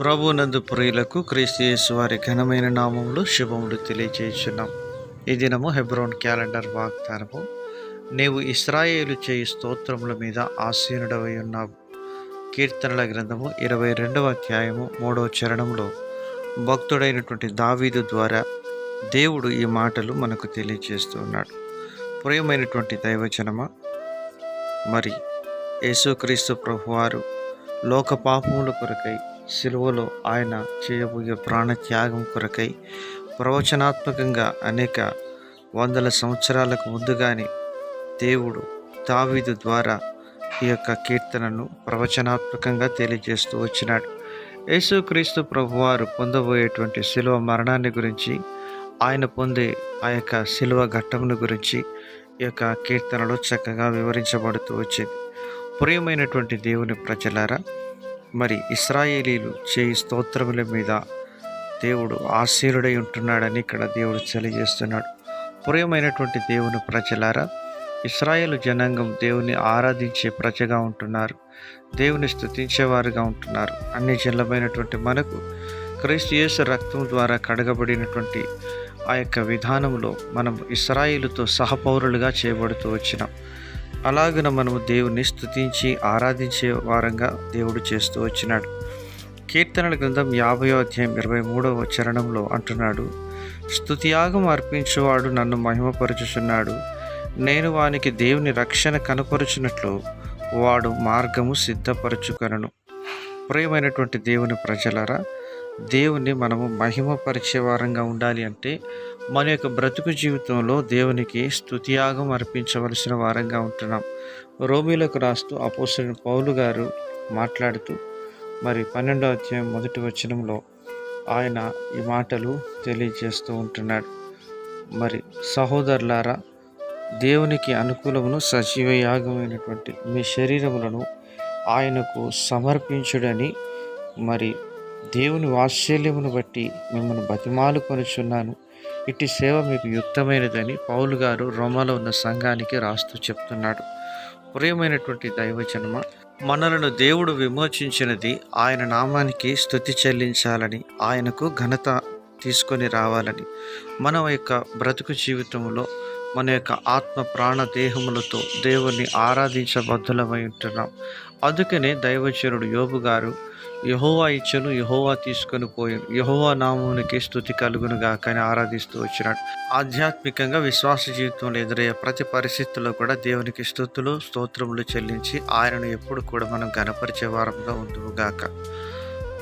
ప్రభు నందు ప్రియులకు క్రీస్తు వారి ఘనమైన నామములు శుభములు తెలియచేస్తున్నాం ఈ దినము హెబ్రోన్ క్యాలెండర్ వాగ్దానము. నీవు ఇస్రాయేలు చేయి స్తోత్రముల మీద ఆసీనుడవై ఉన్నావు. కీర్తనల గ్రంథము ఇరవై రెండవ అధ్యాయము మూడవ చరణంలో భక్తుడైనటువంటి దావీదు ద్వారా దేవుడు ఈ మాటలు మనకు తెలియజేస్తూ ఉన్నాడు. ప్రియమైనటువంటి దైవచనమ మరి యేసుక్రీస్తు ప్రభువారు లోక పాపముల కొరకై సిలువలో ఆయన చేయబోయే ప్రాణత్యాగం కొరకై ప్రవచనాత్మకంగా అనేక వందల సంవత్సరాలకు ముందుగానే దేవుడు దావీదు ద్వారా ఈ యొక్క కీర్తనను ప్రవచనాత్మకంగా తెలియజేస్తూ వచ్చినాడు. యేసుక్రీస్తు ప్రభువారు పొందబోయేటువంటి శిలువ మరణాన్ని గురించి ఆయన పొందే ఆ యొక్క శిలువ ఘట్టమును గురించి ఈ యొక్క కీర్తనలో చక్కగా వివరించబడుతూ వచ్చింది. ప్రియమైనటువంటి దేవుని ప్రజలారా మరి ఇస్రాయేలీలు చేయి స్తోత్రముల మీద దేవుడు ఆశీరుడై ఉంటున్నాడని ఇక్కడ దేవుడు తెలియజేస్తున్నాడు. ప్రియమైనటువంటి దేవుని ప్రజలారా ఇస్రాయేల్ జనాంగం దేవుని ఆరాధించే ప్రజగా ఉంటున్నారు దేవుని స్థుతించేవారుగా ఉంటున్నారు. అన్ని జల్లమైనటువంటి మనకు క్రీస్తు యేసు రక్తం ద్వారా కడగబడినటువంటి ఆ యొక్క విధానంలో మనం ఇస్రాయిలుతో సహపౌరులుగా చేయబడుతూ వచ్చినాం. అలాగన మనము దేవుని స్థుతించి ఆరాధించే వారంగా దేవుడు చేస్తూ వచ్చినాడు. కీర్తనల గ్రంథం యాభయో అధ్యాయం ఇరవై మూడవ చరణంలో అంటున్నాడు స్తుతియాగం అర్పించువాడు నన్ను మహిమపరుచుచున్నాడు. నేను వానికి దేవుని రక్షణ కనపరుచున్నట్లు వాడు మార్గము సిద్ధపరచుకొనను. ప్రియమైనటువంటి దేవుని ప్రజలరా దేవుని మనము మహిమపరిచే వారంగా ఉండాలి అంటే మన యొక్క బ్రతుకు జీవితంలో దేవునికి స్తుతియాగం అర్పించవలసిన వారంగా ఉంటున్నాం. రోమిలకు రాస్తూ అపోసిన పౌలు గారు మాట్లాడుతూ మరి పన్నెండో అధ్యాయం మొదటి వచనంలో ఆయన ఈ మాటలు తెలియజేస్తూ ఉంటున్నాడు. మరి సహోదరులారా దేవునికి అనుకూలమును సజీవ యాగమైనటువంటి మీ శరీరములను ఆయనకు సమర్పించుడని మరి దేవుని వాత్సల్యమును బట్టి మిమ్మల్ని బతిమాలు కొనుచున్నాను ఇట్టి సేవ మీకు యుక్తమైనదని పౌలు గారు రోమాలో ఉన్న సంఘానికి రాస్తూ చెప్తున్నాడు. ప్రియమైనటువంటి దైవజనమ మనలను దేవుడు విమోచించినది ఆయన నామానికి స్థుతి చెల్లించాలని ఆయనకు ఘనత తీసుకొని రావాలని మన యొక్క బ్రతుకు జీవితంలో మన యొక్క ఆత్మ ప్రాణ దేహములతో దేవుణ్ణి ఆరాధించబద్ధులమై ఉంటున్నాం. అందుకనే దైవచరుడు యోబు గారు యహోవా ఇచ్చను యహోవా తీసుకొని పోయి యహోవా నామునికి స్థుతి కలుగునుగా కానీ ఆరాధిస్తూ వచ్చినాడు. ఆధ్యాత్మికంగా విశ్వాస జీవితంలో ఎదురయ్యే ప్రతి పరిస్థితుల్లో కూడా దేవునికి స్థుతులు స్తోత్రములు చెల్లించి ఆయనను ఎప్పుడు కూడా మనం గణపరిచే వారంగా ఉందువుగాక